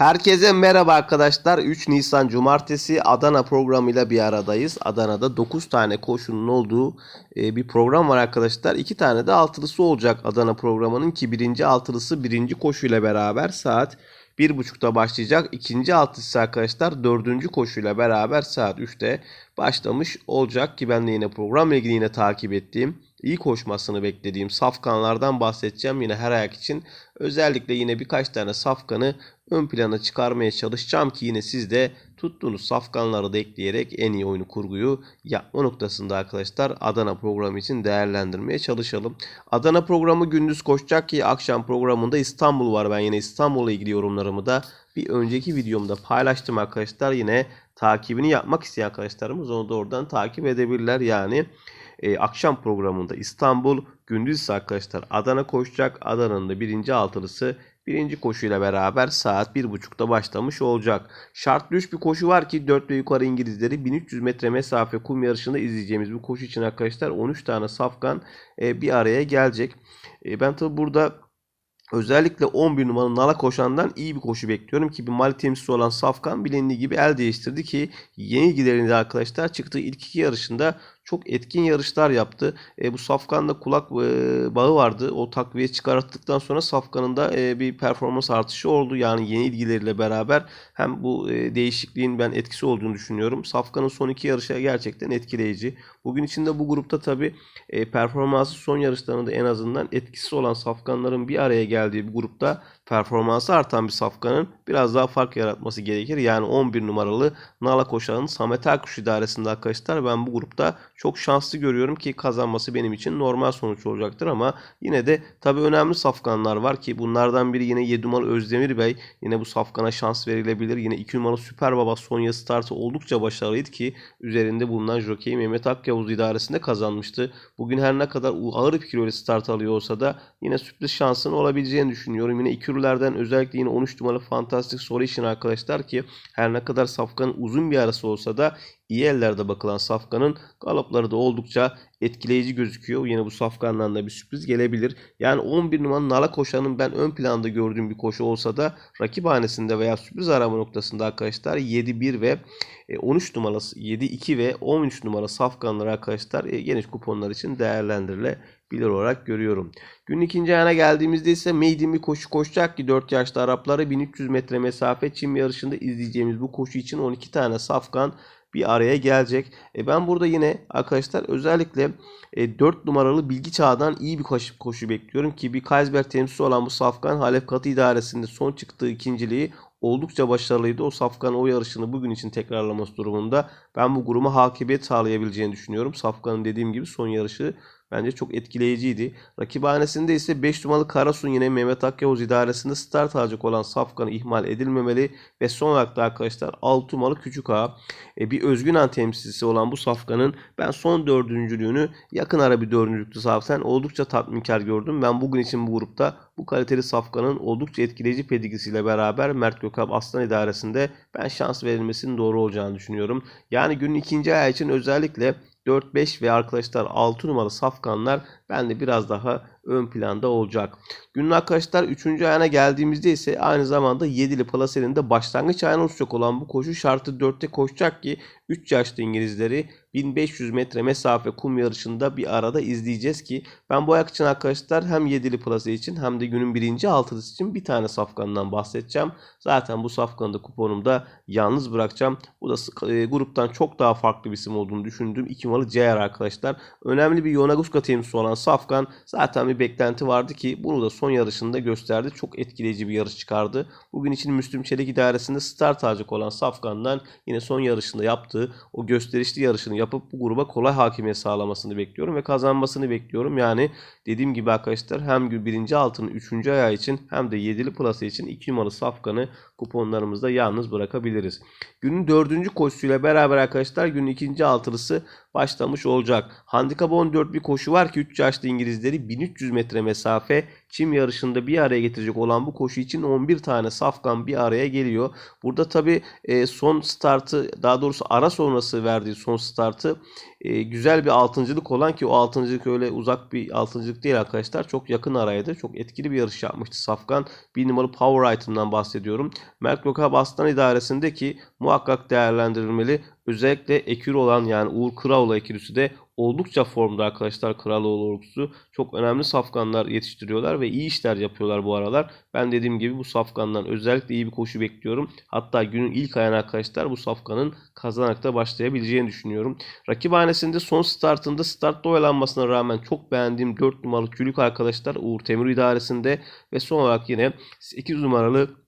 Herkese merhaba arkadaşlar. 3 Nisan Cumartesi Adana programıyla bir aradayız. Adana'da 9 tane koşunun olduğu e, bir program var arkadaşlar. 2 tane de altılısı olacak Adana programının ki birinci altılısı birinci koşuyla beraber saat 1.30'da başlayacak. İkinci altılısı arkadaşlar dördüncü koşuyla beraber saat 3'te başlamış olacak ki ben de yine programla ilgili yine takip ettiğim iyi koşmasını beklediğim safkanlardan bahsedeceğim yine her ayak için. Özellikle yine birkaç tane safkanı ön plana çıkarmaya çalışacağım ki yine siz de tuttuğunuz safkanları da ekleyerek en iyi oyunu kurguyu yapma noktasında arkadaşlar Adana programı için değerlendirmeye çalışalım. Adana programı gündüz koşacak ki akşam programında İstanbul var. Ben yine İstanbul'la ilgili yorumlarımı da bir önceki videomda paylaştım arkadaşlar. Yine takibini yapmak isteyen arkadaşlarımız onu da oradan takip edebilirler. Yani e, akşam programında İstanbul, gündüz ise arkadaşlar Adana koşacak. Adana'nın da birinci altılısı birinci koşuyla beraber saat 1.30'da başlamış olacak. Şartlı 3 bir koşu var ki 4 ve yukarı İngilizleri 1300 metre mesafe kum yarışında izleyeceğimiz bu koşu için arkadaşlar 13 tane safkan e, bir araya gelecek. E, ben tabi burada Özellikle 11 numaralı Nala koşandan iyi bir koşu bekliyorum ki bir Mali temsilcisi olan Safkan bilindiği gibi el değiştirdi ki yeni giderinde arkadaşlar çıktığı ilk iki yarışında çok etkin yarışlar yaptı. E, bu Safkan'da kulak e, bağı vardı. O takviye çıkarttıktan sonra Safkan'ın da e, bir performans artışı oldu. Yani yeni ilgileriyle beraber hem bu e, değişikliğin ben etkisi olduğunu düşünüyorum. Safkan'ın son iki yarışı gerçekten etkileyici. Bugün içinde bu grupta tabi e, performansı son yarışlarında en azından etkisi olan Safkanların bir araya geldiği bir grupta performansı artan bir safkanın biraz daha fark yaratması gerekir. Yani 11 numaralı Nala Koşan'ın Samet Erkuş idaresinde arkadaşlar ben bu grupta çok şanslı görüyorum ki kazanması benim için normal sonuç olacaktır ama yine de tabi önemli safkanlar var ki bunlardan biri yine 7 numaralı Özdemir Bey. Yine bu safkana şans verilebilir. Yine 2 numaralı Süper Baba Sonya startı oldukça başarılıydı ki üzerinde bulunan jockey Mehmet Akyavuz idaresinde kazanmıştı. Bugün her ne kadar ağır bir kiloyla start alıyor olsa da yine sürpriz şansın olabileceğini düşünüyorum. Yine iki türlerden özellikle yine 13 numaralı Fantastic Solution arkadaşlar ki her ne kadar safkanın uzun bir arası olsa da iyi ellerde bakılan safkanın galopları da oldukça etkileyici gözüküyor. Yine bu safkandan da bir sürpriz gelebilir. Yani 11 numaralı Nala koşanın ben ön planda gördüğüm bir koşu olsa da rakip hanesinde veya sürpriz arama noktasında arkadaşlar 7-1 ve 13 numaralı 7-2 ve 13 numaralı safkanlar arkadaşlar e, geniş kuponlar için değerlendirilebilir olarak görüyorum. Günün ikinci ayağına geldiğimizde ise maiden bir koşu koşacak ki 4 yaşlı Arapları 1300 metre mesafe çim yarışında izleyeceğimiz bu koşu için 12 tane safkan bir araya gelecek. E ben burada yine arkadaşlar özellikle e, 4 numaralı Bilgi Çağ'dan iyi bir koşu, koşu bekliyorum ki bir Kaysberg temsilcisi olan bu Safkan Halep Katı idaresinde son çıktığı ikinciliği oldukça başarılıydı. O Safkan o yarışını bugün için tekrarlaması durumunda ben bu gruba hakimiyet sağlayabileceğini düşünüyorum. Safkan'ın dediğim gibi son yarışı bence çok etkileyiciydi. Rakibhanesinde ise 5 numaralı Karasun yine Mehmet Akyavuz idaresinde start alacak olan Safkan'ı ihmal edilmemeli. Ve son olarak da arkadaşlar 6 numaralı Küçük Ağa e, bir özgün an temsilcisi olan bu Safkan'ın ben son dördüncülüğünü yakın ara bir dördüncülükte zaten oldukça tatminkar gördüm. Ben bugün için bu grupta bu kaliteli Safkan'ın oldukça etkileyici pedigrisiyle beraber Mert Gökhan Aslan idaresinde ben şans verilmesinin doğru olacağını düşünüyorum. Yani günün ikinci ayağı için özellikle 4, 5 ve arkadaşlar 6 numaralı safkanlar bende biraz daha ön planda olacak. Günün arkadaşlar 3. ayağına geldiğimizde ise aynı zamanda 7'li plasenin de başlangıç ayağına oluşacak olan bu koşu şartı 4'te koşacak ki 3 yaşlı İngilizleri 1500 metre mesafe kum yarışında bir arada izleyeceğiz ki ben bu ayak için arkadaşlar hem 7'li plase için hem de günün birinci altılısı için bir tane safkandan bahsedeceğim. Zaten bu safkanı da kuponumda yalnız bırakacağım. Bu da e, gruptan çok daha farklı bir isim olduğunu düşündüğüm 2 numaralı CR arkadaşlar. Önemli bir Yonaguska temsilcisi olan Safkan zaten bir beklenti vardı ki bunu da son yarışında gösterdi. Çok etkileyici bir yarış çıkardı. Bugün için Müslüm Çelik idaresinde start alacak olan Safkan'dan yine son yarışında yaptığı o gösterişli yarışını yapıp bu gruba kolay hakimiyet sağlamasını bekliyorum ve kazanmasını bekliyorum. Yani dediğim gibi arkadaşlar hem birinci altının 3. ayağı için hem de 7'li plası için 2 numaralı Safkan'ı kuponlarımızda yalnız bırakabiliriz. Günün 4. koşusuyla beraber arkadaşlar günün ikinci altılısı başlamış olacak. Handikap 14 bir koşu var ki 3 yaşlı İngilizleri 1300 metre mesafe çim yarışında bir araya getirecek olan bu koşu için 11 tane safkan bir araya geliyor. Burada tabi son startı daha doğrusu ara sonrası verdiği son startı e, güzel bir altıncılık olan ki o altıncılık öyle uzak bir altıncılık değil arkadaşlar. Çok yakın araydı. Çok etkili bir yarış yapmıştı Safkan. Bir numaralı Power Item'dan bahsediyorum. Mert Gökhan Aslan idaresindeki muhakkak değerlendirilmeli. Özellikle ekür olan yani Uğur Kraloğlu ekürüsü de oldukça formda arkadaşlar Kraloğlu ordusu. Çok önemli safkanlar yetiştiriyorlar ve iyi işler yapıyorlar bu aralar. Ben dediğim gibi bu safkandan özellikle iyi bir koşu bekliyorum. Hatta günün ilk ayağına arkadaşlar bu safkanın kazanakta başlayabileceğini düşünüyorum. Rakiphanesinde son startında startta oyalanmasına rağmen çok beğendiğim 4 numaralı Külük arkadaşlar Uğur Temür idaresinde ve son olarak yine 8 numaralı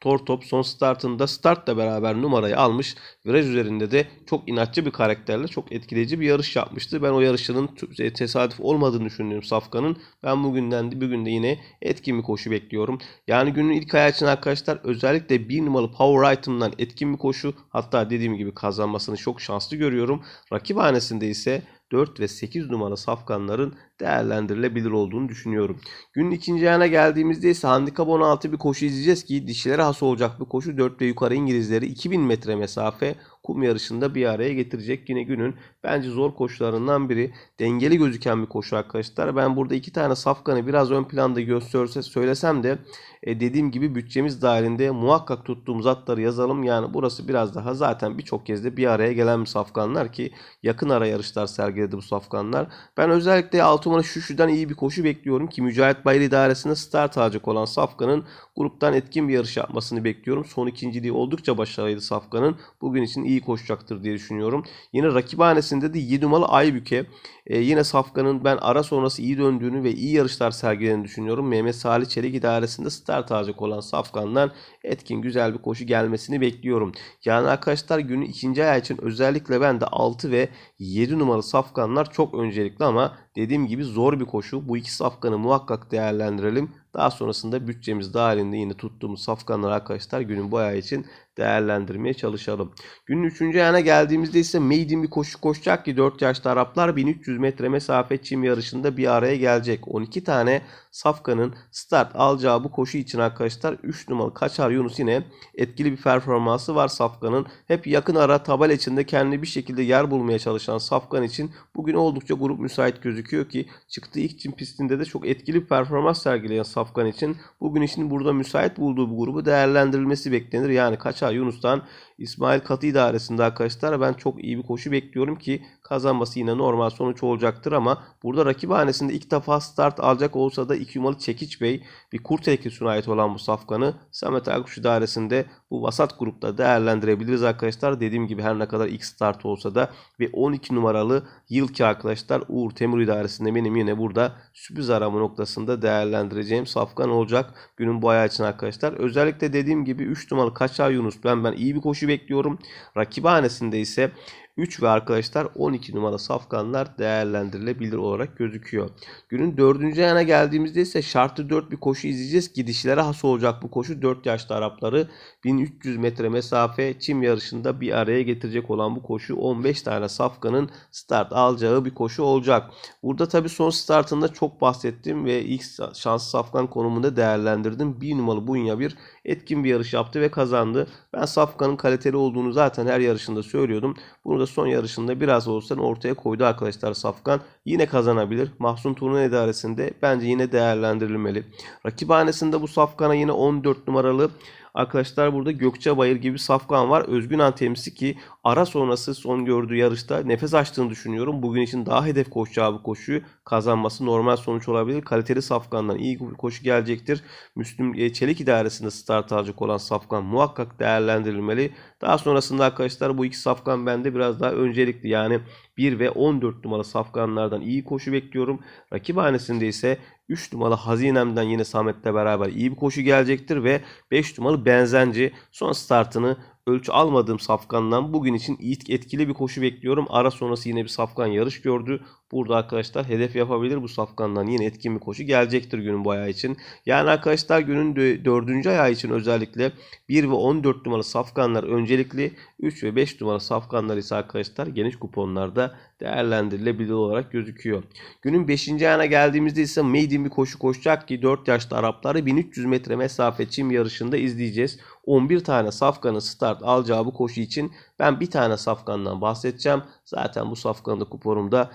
Tortop son startında startla beraber numarayı almış. Viraj üzerinde de çok inatçı bir karakterle çok etkileyici bir yarış yapmıştı. Ben o yarışının tesadüf olmadığını düşünüyorum Safkan'ın. Ben bugünden de bugün de yine etkin bir koşu bekliyorum. Yani günün ilk ayağı için arkadaşlar özellikle bir numaralı Power Item'dan etkin bir koşu. Hatta dediğim gibi kazanmasını çok şanslı görüyorum. Rakip hanesinde ise 4 ve 8 numara safkanların değerlendirilebilir olduğunu düşünüyorum. Günün ikinci ayağına geldiğimizde ise handikap 16 bir koşu izleyeceğiz ki dişilere has olacak bir koşu 4 ve yukarı İngilizleri 2000 metre mesafe kum yarışında bir araya getirecek yine günün bence zor koşularından biri. Dengeli gözüken bir koşu arkadaşlar. Ben burada iki tane safkanı biraz ön planda gösterse söylesem de e, dediğim gibi bütçemiz dahilinde muhakkak tuttuğumuz atları yazalım. Yani burası biraz daha zaten birçok kez de bir araya gelen bir safkanlar ki yakın ara yarışlar sergiledi bu safkanlar. Ben özellikle 6 numara Şuşu'dan iyi bir koşu bekliyorum ki Mücahit Bayır idaresinde start alacak olan safkanın gruptan etkin bir yarış yapmasını bekliyorum. Son ikinciliği oldukça başarılıydı safkanın. Bugün için iyi koşacaktır diye düşünüyorum. Yine rakibhanesinde de 7 numaralı Aybüke. Ee, yine Safkan'ın ben ara sonrası iyi döndüğünü ve iyi yarışlar sergilediğini düşünüyorum. Mehmet Salih Çelik idaresinde start alacak olan Safkan'dan etkin güzel bir koşu gelmesini bekliyorum. Yani arkadaşlar günün ikinci ayağı için özellikle ben de 6 ve 7 numaralı Safkanlar çok öncelikli ama dediğim gibi zor bir koşu. Bu iki Safkan'ı muhakkak değerlendirelim. Daha sonrasında bütçemiz dahilinde yine tuttuğumuz safkanlar arkadaşlar günün bu ayağı için değerlendirmeye çalışalım. Günün 3. ayağına geldiğimizde ise Maiden bir koşu koşacak ki 4 yaşlı Araplar 1300 metre mesafe çim yarışında bir araya gelecek. 12 tane Safkan'ın start alacağı bu koşu için arkadaşlar 3 numaralı Kaçar Yunus yine etkili bir performansı var Safkan'ın. Hep yakın ara tabel içinde kendi bir şekilde yer bulmaya çalışan Safkan için bugün oldukça grup müsait gözüküyor ki çıktığı ilk çim pistinde de çok etkili bir performans sergileyen Safkan için bugün için burada müsait bulduğu bu grubu değerlendirilmesi beklenir. Yani Kaçar Yunus'tan İsmail Katı idaresinde arkadaşlar ben çok iyi bir koşu bekliyorum ki kazanması yine normal sonuç olacaktır ama burada rakip hanesinde ilk defa start alacak olsa da 2 numaralı Çekiç Bey bir kurt eklisine ait olan bu safkanı Samet Erkuş idaresinde bu vasat grupta değerlendirebiliriz arkadaşlar. Dediğim gibi her ne kadar ilk start olsa da ve 12 numaralı yılki arkadaşlar Uğur Temur idaresinde benim yine burada sürpriz arama noktasında değerlendireceğim safkan olacak günün bu ayağı için arkadaşlar. Özellikle dediğim gibi 3 numaralı Kaçar Yunus ben ben iyi bir koşu bekliyorum. Rakibanesinde ise 3 ve arkadaşlar 12 numara safkanlar değerlendirilebilir olarak gözüküyor. Günün 4. ayağına geldiğimizde ise şartı 4 bir koşu izleyeceğiz. Gidişlere has olacak bu koşu 4 yaşlı Arapları 1300 metre mesafe çim yarışında bir araya getirecek olan bu koşu 15 tane safkanın start alacağı bir koşu olacak. Burada tabi son startında çok bahsettim ve ilk şans safkan konumunda değerlendirdim. 1 numaralı Bunya bir etkin bir yarış yaptı ve kazandı. Ben Safkan'ın kaliteli olduğunu zaten her yarışında söylüyordum. Bunu da son yarışında biraz olsa ortaya koydu arkadaşlar Safkan. Yine kazanabilir. Mahsun turnuva idaresinde bence yine değerlendirilmeli. Rakiphanesinde bu Safkan'a yine 14 numaralı Arkadaşlar burada Gökçebayır gibi Safkan var. Özgün Antemsi ki ara sonrası son gördüğü yarışta nefes açtığını düşünüyorum. Bugün için daha hedef koşacağı bu koşuyu kazanması normal sonuç olabilir. Kaliteli Safkan'dan iyi bir koşu gelecektir. Müslüm e, Çelik idaresinde start alacak olan Safkan muhakkak değerlendirilmeli. Daha sonrasında arkadaşlar bu iki Safkan bende biraz daha öncelikli. Yani 1 ve 14 numaralı Safkanlardan iyi koşu bekliyorum. Rakibhanesinde ise 3 numaralı Hazinem'den yine Samet'le beraber iyi bir koşu gelecektir ve 5 numaralı Benzenci son startını ölçü almadığım safkandan bugün için etkili bir koşu bekliyorum. Ara sonrası yine bir safkan yarış gördü. Burada arkadaşlar hedef yapabilir bu safkandan yine etkin bir koşu gelecektir günün bu ayağı için. Yani arkadaşlar günün 4. ayağı için özellikle 1 ve 14 numaralı safkanlar öncelikli 3 ve 5 numaralı safkanlar ise arkadaşlar geniş kuponlarda değerlendirilebilir olarak gözüküyor. Günün 5. ayağına geldiğimizde ise maiden bir koşu koşacak ki 4 yaşlı Arapları 1300 metre mesafe çim yarışında izleyeceğiz. 11 tane safkanın start alacağı bu koşu için ben bir tane safkandan bahsedeceğim. Zaten bu safkanı da kuponumda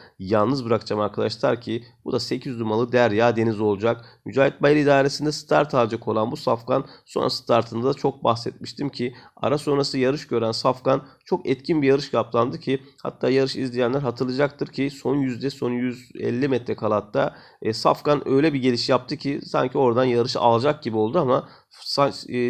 yalnız bırakacağım arkadaşlar ki bu da 8 numaralı Derya Deniz olacak. Mücahit Bayır idaresinde start alacak olan bu safkan son startında da çok bahsetmiştim ki ara sonrası yarış gören safkan çok etkin bir yarış kaplandı ki hatta yarış izleyenler hatırlayacaktır ki son yüzde son 150 metre kala hatta e, Safkan öyle bir geliş yaptı ki sanki oradan yarışı alacak gibi oldu ama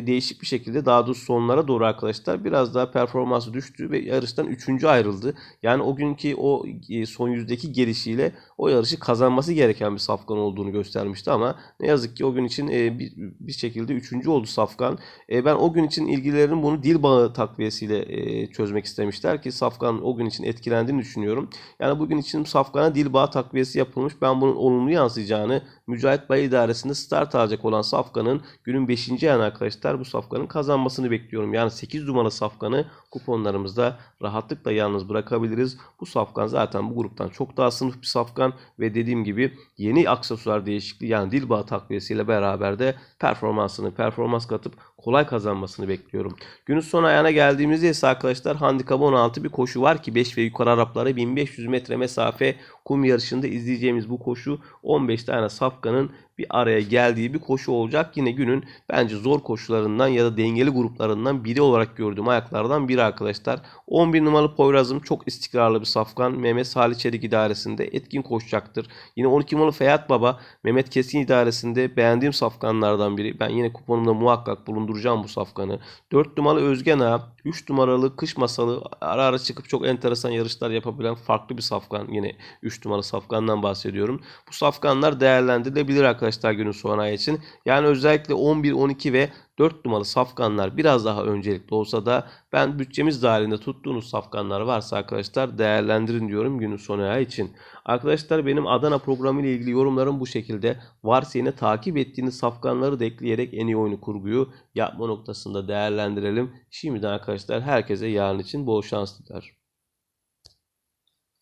değişik bir şekilde daha doğrusu sonlara doğru arkadaşlar biraz daha performansı düştü ve yarıştan 3. ayrıldı. Yani o günkü o e, son yüzdeki gelişiyle o yarışı kazanması gereken bir Safkan olduğunu göstermişti ama ne yazık ki o gün için e, bir, şekilde 3. oldu Safkan. Ben o gün için ilgilerinin bunu dil bağı takviyesiyle çözmek istemişler ki Safkan o gün için etkilendiğini düşünüyorum. Yani bugün için Safkan'a dil bağı takviyesi yapılmış. Ben bunun olumlu yansıyacağını Mücahit Bay idaresinde start alacak olan Safkan'ın günün 5. yan arkadaşlar bu Safkan'ın kazanmasını bekliyorum. Yani 8 numaralı Safkan'ı kuponlarımızda rahatlıkla yalnız bırakabiliriz. Bu Safkan zaten bu gruptan çok daha sınıf bir Safkan ve dediğim gibi yeni aksesuar değişikliği yani dil bağı takviyesiyle beraber de performansını performans katıp kolay kazanmasını bekliyorum. Günün son ayağına geldiğimizde ise arkadaşlar handikap 16 bir koşu var ki 5 ve yukarı Araplara 1500 metre mesafe kum yarışında izleyeceğimiz bu koşu 15 tane safkanın bir araya geldiği bir koşu olacak. Yine günün bence zor koşularından ya da dengeli gruplarından biri olarak gördüğüm ayaklardan biri arkadaşlar. 11 numaralı Poyraz'ım çok istikrarlı bir safkan. Mehmet Salih idaresinde etkin koşacaktır. Yine 12 numaralı Feyat Baba Mehmet Kesin idaresinde beğendiğim safkanlardan biri. Ben yine kuponumda muhakkak bulunduracağım bu safkanı. 4 numaralı Özgen Ağa, 3 numaralı Kış Masalı ara ara çıkıp çok enteresan yarışlar yapabilen farklı bir safkan. Yine 3 numaralı safkandan bahsediyorum. Bu safkanlar değerlendirilebilir arkadaşlar günün son için. Yani özellikle 11, 12 ve 4 numaralı safkanlar biraz daha öncelikli olsa da ben bütçemiz dahilinde tuttuğunuz safkanlar varsa arkadaşlar değerlendirin diyorum günün son için. Arkadaşlar benim Adana programı ile ilgili yorumlarım bu şekilde. Varsa yine takip ettiğiniz safkanları da ekleyerek en iyi oyunu kurguyu yapma noktasında değerlendirelim. Şimdiden arkadaşlar herkese yarın için bol şans diler.